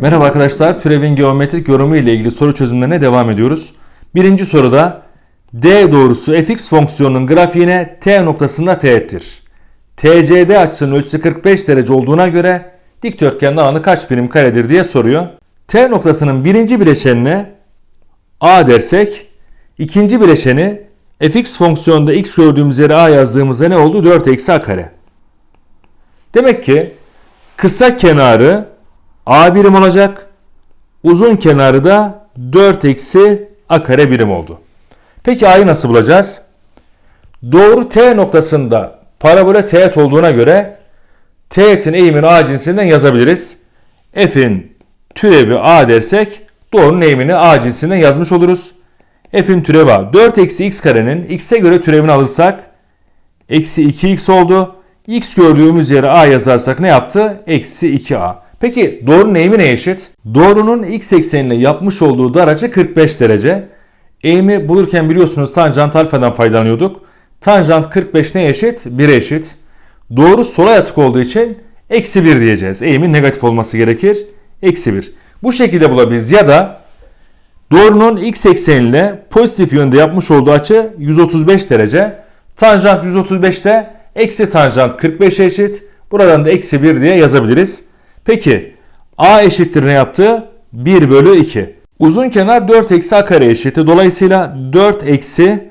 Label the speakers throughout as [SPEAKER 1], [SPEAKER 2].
[SPEAKER 1] Merhaba arkadaşlar, türevin geometrik yorumu ile ilgili soru çözümlerine devam ediyoruz. Birinci soruda D doğrusu fx fonksiyonunun grafiğine t noktasında teğettir. TCD açısının ölçüsü 45 derece olduğuna göre dikdörtgenin alanı kaç birim karedir diye soruyor. T noktasının birinci bileşenine A dersek, ikinci bileşeni fx fonksiyonunda x gördüğümüz yere A yazdığımızda ne oldu? 4 eksi a kare. Demek ki kısa kenarı a birim olacak. Uzun kenarı da 4 eksi a kare birim oldu. Peki a'yı nasıl bulacağız? Doğru t noktasında parabole teğet olduğuna göre teğetin eğimini a cinsinden yazabiliriz. F'in türevi a dersek doğrunun eğimini a cinsinden yazmış oluruz. F'in türevi a. 4 eksi x karenin x'e göre türevini alırsak eksi 2x oldu. X gördüğümüz yere a yazarsak ne yaptı? Eksi 2a. Peki doğrunun eğimi neye eşit? Doğrunun x eksenine yapmış olduğu daracı 45 derece. Eğimi bulurken biliyorsunuz tanjant alfadan faydalanıyorduk. Tanjant 45 neye eşit? 1'e eşit. Doğru sola yatık olduğu için eksi 1 diyeceğiz. Eğimin negatif olması gerekir. Eksi 1. Bu şekilde bulabiliriz. Ya da doğrunun x ekseniyle pozitif yönde yapmış olduğu açı 135 derece. Tanjant 135'te eksi tanjant 45'e eşit. Buradan da eksi 1 diye yazabiliriz. Peki a eşittir ne yaptı? 1 bölü 2. Uzun kenar 4 eksi a kare eşitti. Dolayısıyla 4 eksi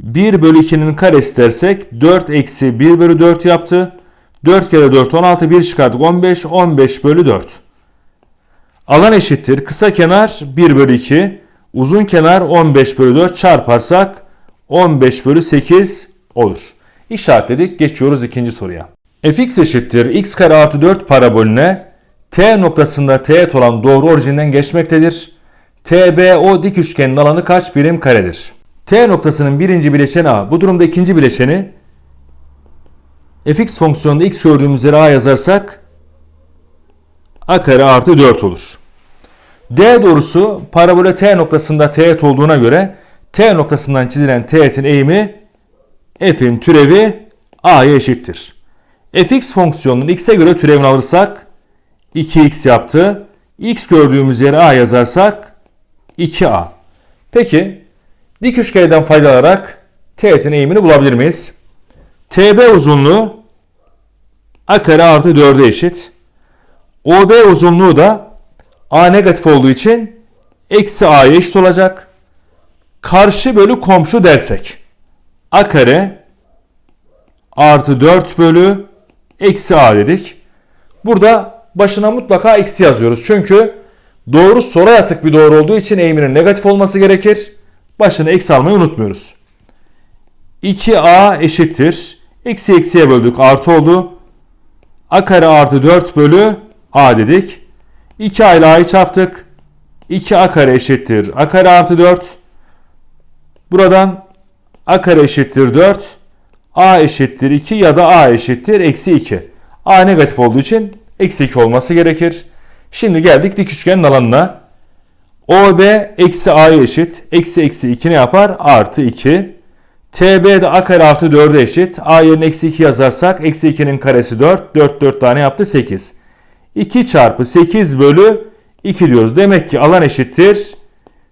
[SPEAKER 1] 1 bölü 2'nin karesi dersek 4 eksi 1 bölü 4 yaptı. 4 kere 4 16 1 çıkardık 15 15 bölü 4. Alan eşittir. Kısa kenar 1 bölü 2. Uzun kenar 15 bölü 4 çarparsak 15 bölü 8 olur. İşaretledik. Geçiyoruz ikinci soruya. Fx eşittir x kare artı 4 parabolüne t noktasında teğet olan doğru orijinden geçmektedir. TBO dik üçgenin alanı kaç birim karedir? T noktasının birinci bileşeni A. Bu durumda ikinci bileşeni fx fonksiyonunda x gördüğümüz yere A yazarsak a kare artı 4 olur. D doğrusu parabole T noktasında teğet olduğuna göre T noktasından çizilen teğetin eğimi f'in türevi a'ya eşittir. Fx fonksiyonunun x'e göre türevini alırsak 2x yaptı. x gördüğümüz yere a yazarsak 2a. Peki dik üçgenden faydalanarak teğetin eğimini bulabilir miyiz? TB uzunluğu a kare artı 4'e eşit. OB uzunluğu da a negatif olduğu için eksi a'ya eşit olacak. Karşı bölü komşu dersek a kare artı 4 bölü eksi a dedik. Burada başına mutlaka eksi yazıyoruz. Çünkü doğru sola yatık bir doğru olduğu için eğiminin negatif olması gerekir. Başına eksi almayı unutmuyoruz. 2a eşittir. Eksi eksiye böldük artı oldu. a kare artı 4 bölü a dedik. 2a ile a'yı çarptık. 2a kare eşittir. a kare artı 4. Buradan a kare eşittir 4. a eşittir 2 ya da a eşittir eksi 2. a negatif olduğu için eksi 2 olması gerekir. Şimdi geldik dik üçgenin alanına. OB eksi a'ya eşit. Eksi eksi 2 ne yapar? Artı 2. TB de a kare artı 4'e eşit. A yerine eksi 2 yazarsak eksi 2'nin karesi 4. 4 4 tane yaptı 8. 2 çarpı 8 bölü 2 diyoruz. Demek ki alan eşittir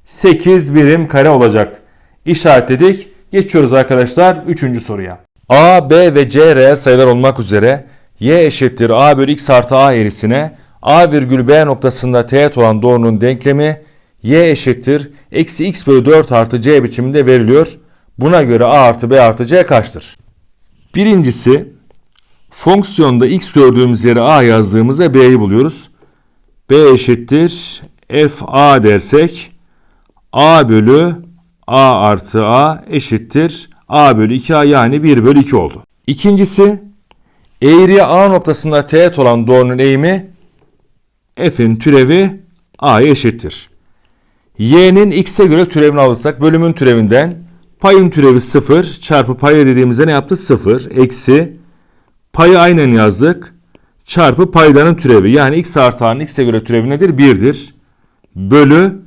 [SPEAKER 1] 8 birim kare olacak. İşaretledik. Geçiyoruz arkadaşlar 3. soruya. A, B ve C reel sayılar olmak üzere y eşittir a bölü x artı a eğrisine a virgül b noktasında teğet olan doğrunun denklemi y eşittir eksi x bölü 4 artı c biçiminde veriliyor. Buna göre a artı b artı c kaçtır? Birincisi fonksiyonda x gördüğümüz yere a yazdığımızda b'yi buluyoruz. b eşittir f a dersek a bölü a artı a eşittir a bölü 2a yani 1 bölü 2 oldu. İkincisi eğriye a noktasında teğet olan doğrunun eğimi f'in türevi a'ya eşittir. y'nin x'e göre türevini alırsak bölümün türevinden payın türevi 0 çarpı paya dediğimizde ne yaptı? 0 eksi payı aynen yazdık çarpı paydanın türevi yani x artı a'nın x'e göre türevi nedir? 1'dir. Bölü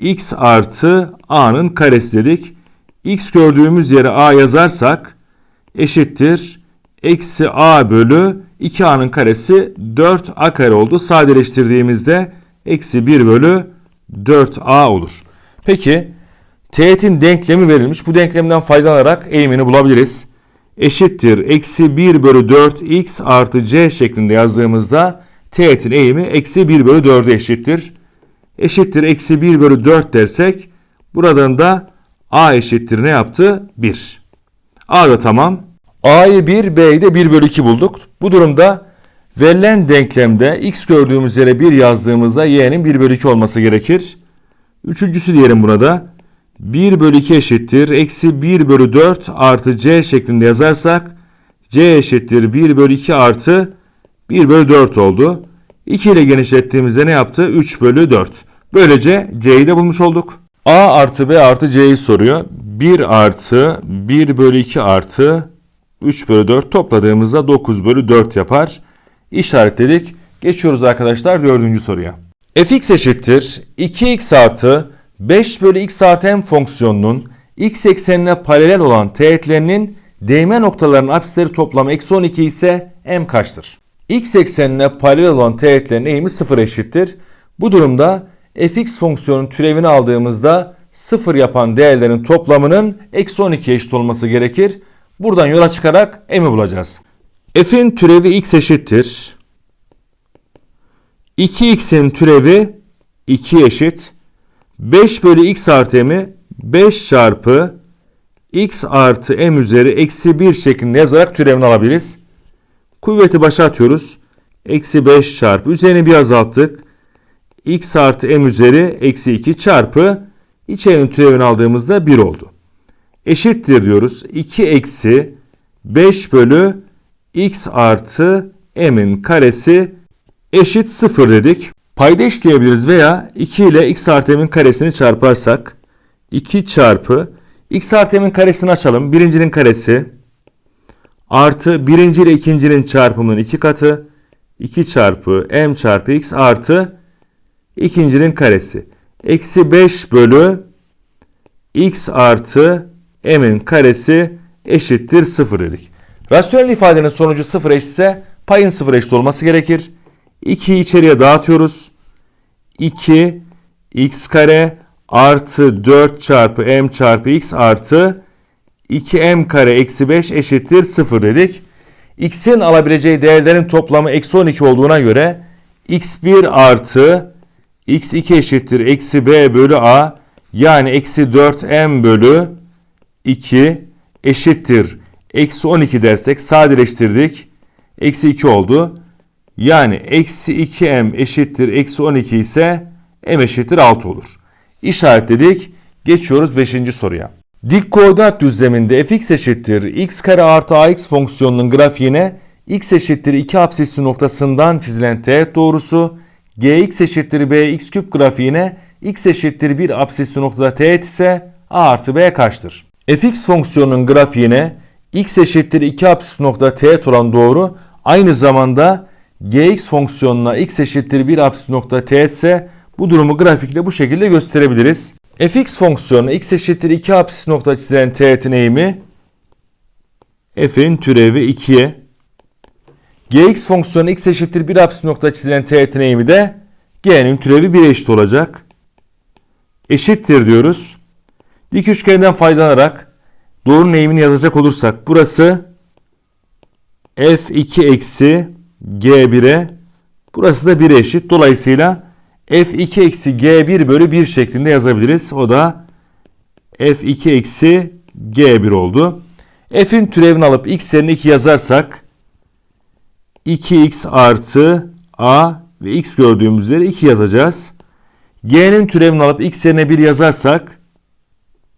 [SPEAKER 1] x artı a'nın karesi dedik. X gördüğümüz yere a yazarsak eşittir eksi a bölü 2a'nın karesi 4a kare oldu. Sadeleştirdiğimizde eksi 1 bölü 4a olur. Peki teğetin denklemi verilmiş. Bu denklemden faydalanarak eğimini bulabiliriz. Eşittir eksi 1 bölü 4 x artı c şeklinde yazdığımızda teğetin eğimi eksi 1 bölü 4'e eşittir. Eşittir eksi 1 bölü 4 dersek buradan da a eşittir ne yaptı? 1. a da tamam. a'yı 1 b'yi de 1 bölü 2 bulduk. Bu durumda verilen denklemde x gördüğümüz yere 1 yazdığımızda y'nin 1 bölü 2 olması gerekir. Üçüncüsü diyelim burada. 1 bölü 2 eşittir. Eksi 1 bölü 4 artı c şeklinde yazarsak c eşittir 1 bölü 2 artı 1 bölü 4 oldu. 2 ile genişlettiğimizde ne yaptı? 3 bölü 4. Böylece c'yi de bulmuş olduk. A artı b artı c'yi soruyor. 1 artı 1 bölü 2 artı 3 bölü 4 topladığımızda 9 bölü 4 yapar. İşaretledik. Geçiyoruz arkadaşlar dördüncü soruya. fx eşittir 2x artı 5 bölü x artı m fonksiyonunun x eksenine paralel olan teğetlerinin değme noktalarının apsisleri toplamı eksi 12 ise m kaçtır? x eksenine paralel olan teğetlerin eğimi 0 eşittir. Bu durumda fx fonksiyonun türevini aldığımızda 0 yapan değerlerin toplamının eksi 12 eşit olması gerekir. Buradan yola çıkarak m'i bulacağız. f'in türevi x eşittir. 2x'in türevi 2 eşit. 5 bölü x artı m'i 5 çarpı x artı m üzeri eksi 1 şeklinde yazarak türevini alabiliriz. Kuvveti başa atıyoruz. Eksi 5 çarpı üzerine bir azalttık. X artı m üzeri eksi 2 çarpı içerinin türevini aldığımızda 1 oldu. Eşittir diyoruz. 2 eksi 5 bölü x artı m'in karesi eşit 0 dedik. Payda işleyebiliriz veya 2 ile x artı m'in karesini çarparsak 2 çarpı x artı m'in karesini açalım. Birincinin karesi artı birinci ile ikincinin çarpımının iki katı 2 çarpı m çarpı x artı ikincinin karesi. Eksi 5 bölü x artı m'in karesi eşittir 0 dedik. Rasyonel ifadenin sonucu 0 eşitse payın 0 eşit olması gerekir. 2'yi içeriye dağıtıyoruz. 2 x kare artı 4 çarpı m çarpı x artı 2m kare eksi 5 eşittir 0 dedik. x'in alabileceği değerlerin toplamı eksi 12 olduğuna göre x1 artı x2 eşittir eksi b bölü a yani eksi 4m bölü 2 eşittir eksi 12 dersek sadeleştirdik. Eksi 2 oldu. Yani eksi 2m eşittir eksi 12 ise m eşittir 6 olur. İşaretledik. Geçiyoruz 5. soruya. Dik koordinat düzleminde fx eşittir x kare artı ax fonksiyonunun grafiğine x eşittir 2 apsisli noktasından çizilen teğet doğrusu gx eşittir bx küp grafiğine x eşittir 1 apsisli noktada teğet ise a artı b kaçtır? fx fonksiyonunun grafiğine x eşittir 2 apsisli noktada teğet olan doğru aynı zamanda gx fonksiyonuna x eşittir 1 apsis nokta teğet ise bu durumu grafikle bu şekilde gösterebiliriz. fx fonksiyonu x eşittir 2 apsis nokta çizilen teğetin eğimi f'in türevi 2'ye gx fonksiyonu x eşittir 1 apsis nokta çizilen teğetin eğimi de g'nin türevi 1'e eşit olacak. Eşittir diyoruz. Dik üçgenden faydalanarak doğrunun eğimini yazacak olursak burası f2 eksi G1'e burası da 1'e eşit. Dolayısıyla F2 eksi G1 bölü 1 şeklinde yazabiliriz. O da F2 eksi G1 oldu. F'in türevini alıp x yerine 2 yazarsak 2x artı a ve x gördüğümüz yere 2 yazacağız. G'nin türevini alıp x yerine 1 yazarsak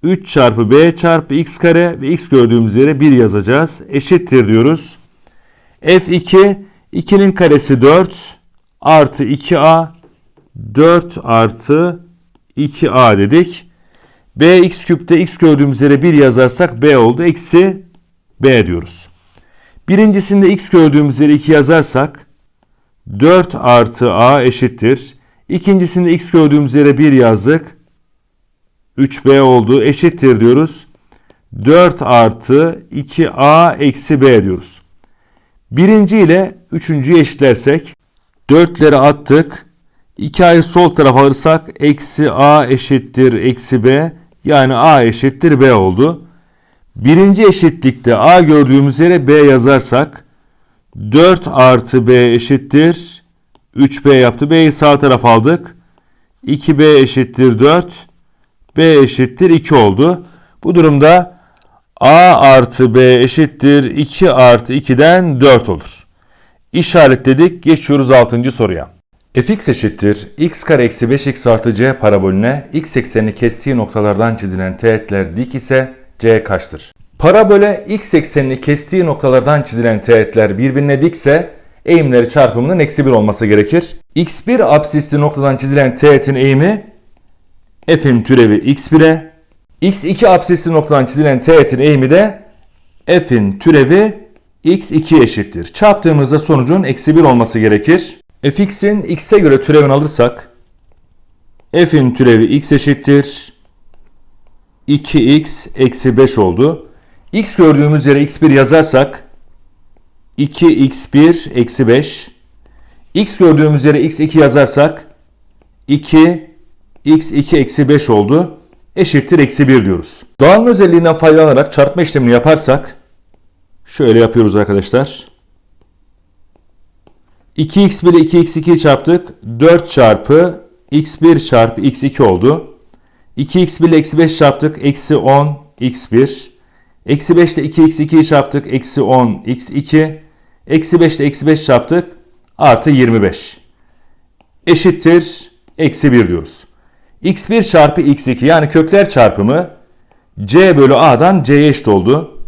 [SPEAKER 1] 3 çarpı b çarpı x kare ve x gördüğümüz yere 1 yazacağız. Eşittir diyoruz. F2 2'nin karesi 4 artı 2a 4 artı 2a dedik. b x küpte x gördüğümüz yere 1 yazarsak b oldu. Eksi b diyoruz. Birincisinde x gördüğümüz yere 2 yazarsak 4 artı a eşittir. İkincisinde x gördüğümüz yere 1 yazdık. 3b oldu. Eşittir diyoruz. 4 artı 2a eksi b diyoruz. Birinci ile üçüncüyü eşitlersek 4'leri attık. 2a'yı sol tarafa alırsak eksi a eşittir eksi b yani a eşittir b oldu. Birinci eşitlikte a gördüğümüz yere b yazarsak 4 artı b eşittir 3b yaptı. b'yi sağ tarafa aldık. 2b eşittir 4 b eşittir 2 oldu. Bu durumda a artı b eşittir 2 artı 2'den 4 olur. İşaretledik. Geçiyoruz 6. soruya. fx eşittir x kare eksi 5x artı c parabolüne x eksenini kestiği noktalardan çizilen teğetler dik ise c kaçtır? Parabole x eksenini kestiği noktalardan çizilen teğetler birbirine dikse eğimleri çarpımının eksi 1 olması gerekir. x1 absisli noktadan çizilen teğetin eğimi f'in türevi x1'e, x2 absisli noktadan çizilen teğetin eğimi de f'in türevi x2 eşittir. Çarptığımızda sonucun eksi 1 olması gerekir. fx'in x'e göre türevini alırsak f'in türevi x eşittir 2x eksi 5 oldu. x gördüğümüz yere x1 yazarsak 2x1 eksi 5 x gördüğümüz yere x2 yazarsak 2 x2 eksi 5 oldu. Eşittir eksi 1 diyoruz. Dağılma özelliğinden faydalanarak çarpma işlemini yaparsak şöyle yapıyoruz arkadaşlar. 2x1 ile 2x2 çarptık. 4 çarpı x1 çarpı x2 oldu. 2x1 ile eksi 5 çarptık. Eksi 10 x1. Eksi 5 ile 2x2'yi çarptık. Eksi 10 x2. Eksi 5 ile eksi 5 çarptık. Artı 25. Eşittir. Eksi 1 diyoruz. x1 çarpı x2 yani kökler çarpımı c bölü a'dan c'ye eşit oldu.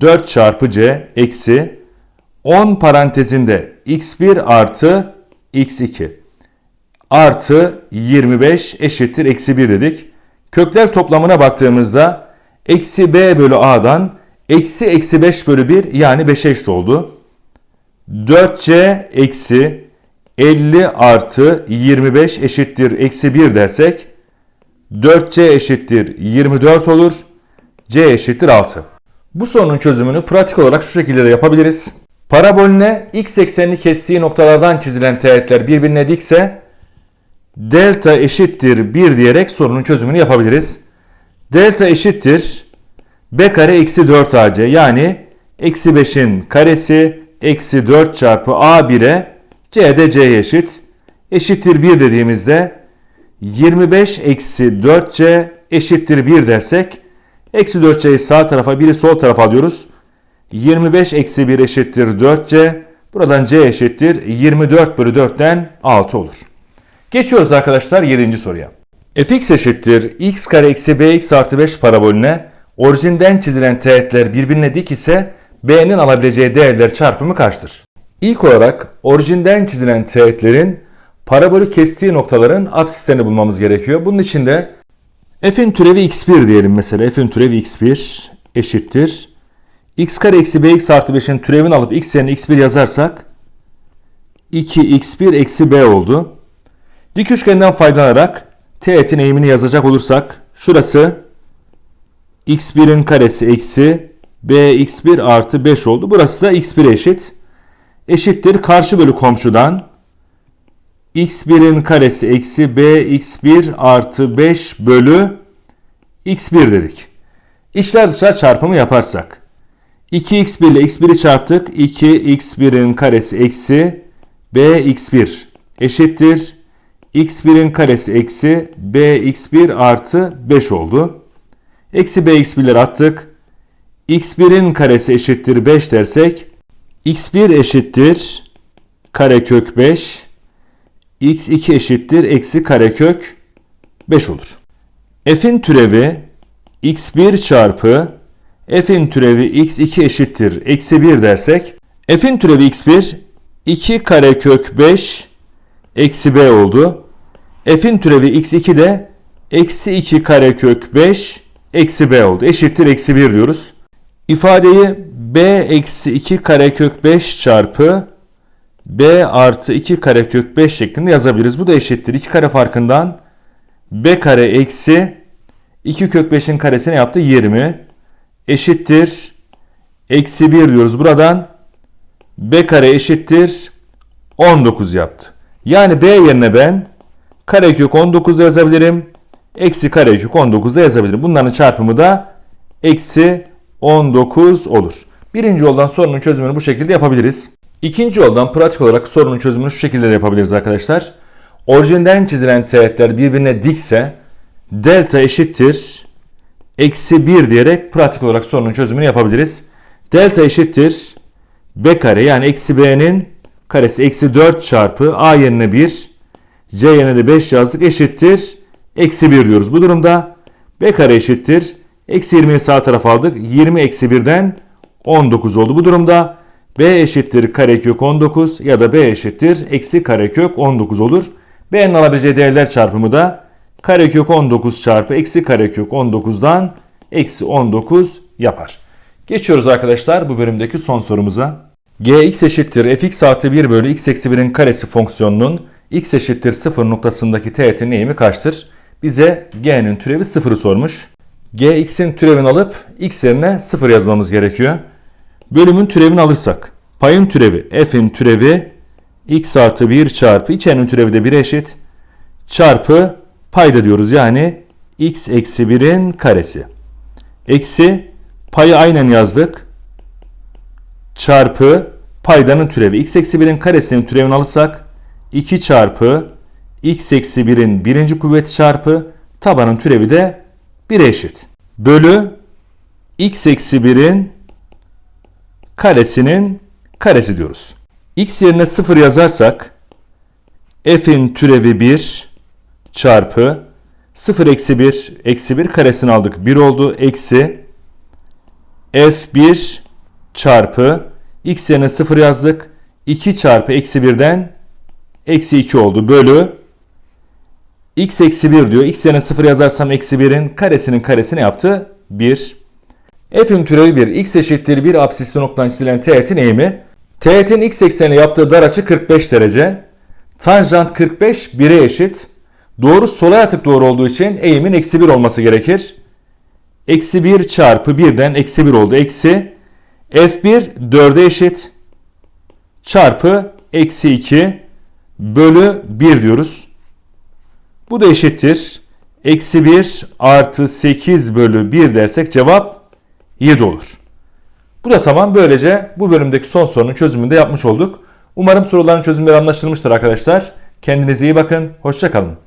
[SPEAKER 1] 4 çarpı c eksi 10 parantezinde x1 artı x2 artı 25 eşittir eksi 1 dedik. Kökler toplamına baktığımızda eksi b bölü a'dan eksi eksi 5 bölü 1 yani 5'e eşit oldu. 4c eksi 50 artı 25 eşittir eksi 1 dersek 4c eşittir 24 olur. c eşittir 6. Bu sorunun çözümünü pratik olarak şu şekilde de yapabiliriz. Parabolüne x eksenini kestiği noktalardan çizilen teğetler birbirine dikse delta eşittir 1 diyerek sorunun çözümünü yapabiliriz. Delta eşittir b kare eksi 4 ac yani eksi 5'in karesi eksi 4 çarpı a1'e c de c'ye eşit. Eşittir 1 dediğimizde 25 eksi 4c eşittir 1 dersek eksi 4c'yi sağ tarafa 1'i sol tarafa alıyoruz. 25 eksi 1 eşittir 4c. Buradan c eşittir 24 bölü 4'ten 6 olur. Geçiyoruz arkadaşlar 7. soruya. fx eşittir x kare eksi bx artı 5 parabolüne orijinden çizilen teğetler birbirine dik ise b'nin alabileceği değerler çarpımı kaçtır? İlk olarak orijinden çizilen teğetlerin parabolü kestiği noktaların absislerini bulmamız gerekiyor. Bunun için de f'in türevi x1 diyelim mesela. f'in türevi x1 eşittir. x kare eksi bx artı 5'in türevini alıp x yerine x1 yazarsak 2x1 eksi b oldu. Dik üçgenden faydalanarak teğetin eğimini yazacak olursak şurası x1'in karesi eksi bx1 artı 5 oldu. Burası da x1 eşit. Eşittir karşı bölü komşudan x1'in karesi eksi bx1 artı 5 bölü x1 dedik. İçler dışlar çarpımı yaparsak 2x1 ile x1'i çarptık. 2x1'in karesi eksi bx1 eşittir. X1'in karesi eksi bx1 artı 5 oldu. Eksi bx1'leri attık. x1'in karesi eşittir 5 dersek x1 eşittir karekök 5 x2 eşittir eksi karekök 5 olur. f'in türevi x1 çarpı f'in türevi x2 eşittir eksi 1 dersek f'in türevi x1 2 karekök 5 eksi b oldu. F'in türevi x2 de eksi 2 karekök 5 eksi b oldu. Eşittir eksi 1 diyoruz. İfadeyi b eksi 2 karekök 5 çarpı b artı 2 karekök 5 şeklinde yazabiliriz. Bu da eşittir. 2 kare farkından b kare eksi 2 kök 5'in karesini yaptı 20 eşittir. Eksi 1 diyoruz. Buradan B kare eşittir 19 yaptı. Yani B yerine ben karekök 19 yazabilirim. Eksi karekök 19 da yazabilirim. Bunların çarpımı da eksi 19 olur. Birinci yoldan sorunun çözümünü bu şekilde yapabiliriz. İkinci yoldan pratik olarak sorunun çözümünü şu şekilde de yapabiliriz arkadaşlar. Orijinden çizilen teğetler birbirine dikse delta eşittir eksi 1 diyerek pratik olarak sorunun çözümünü yapabiliriz. Delta eşittir b kare yani eksi b'nin karesi eksi 4 çarpı a yerine 1 c yerine de 5 yazdık eşittir eksi 1 diyoruz. Bu durumda b kare eşittir eksi 20'yi sağ tarafa aldık 20 eksi 1'den 19 oldu. Bu durumda b eşittir karekök 19 ya da b eşittir eksi karekök 19 olur. b'nin alabileceği değerler çarpımı da karekök 19 çarpı eksi karekök 19'dan eksi 19 yapar. Geçiyoruz arkadaşlar bu bölümdeki son sorumuza. gx eşittir fx artı 1 bölü x eksi 1'in karesi fonksiyonunun x eşittir 0 noktasındaki teğetin eğimi kaçtır? Bize g'nin türevi 0'ı sormuş. gx'in türevini alıp x yerine 0 yazmamız gerekiyor. Bölümün türevini alırsak payın türevi f'in türevi x artı 1 çarpı içenin türevi de 1'e eşit çarpı payda diyoruz yani x eksi 1'in karesi. Eksi payı aynen yazdık. Çarpı paydanın türevi. x eksi 1'in karesinin türevini alırsak 2 çarpı x eksi 1'in birinci kuvveti çarpı tabanın türevi de 1'e eşit. Bölü x eksi 1'in karesinin karesi diyoruz. x yerine 0 yazarsak f'in türevi 1 çarpı 0 eksi 1 eksi 1 karesini aldık. 1 oldu. Eksi f1 çarpı x yerine 0 yazdık. 2 çarpı eksi 1'den eksi 2 oldu. Bölü x eksi 1 diyor. x yerine 0 yazarsam eksi 1'in karesinin karesi ne yaptı? 1. f'in türevi 1. x eşittir 1 absisli noktadan çizilen teğetin eğimi. Teğetin x eksenine yaptığı dar açı 45 derece. Tanjant 45 1'e eşit. Doğru sola yatık doğru olduğu için eğimin eksi 1 olması gerekir. Eksi 1 çarpı 1'den eksi 1 oldu. Eksi f1 4'e eşit çarpı eksi 2 bölü 1 diyoruz. Bu da eşittir. Eksi 1 artı 8 bölü 1 dersek cevap 7 olur. Bu da tamam. Böylece bu bölümdeki son sorunun çözümünü de yapmış olduk. Umarım soruların çözümleri anlaşılmıştır arkadaşlar. Kendinize iyi bakın. Hoşçakalın.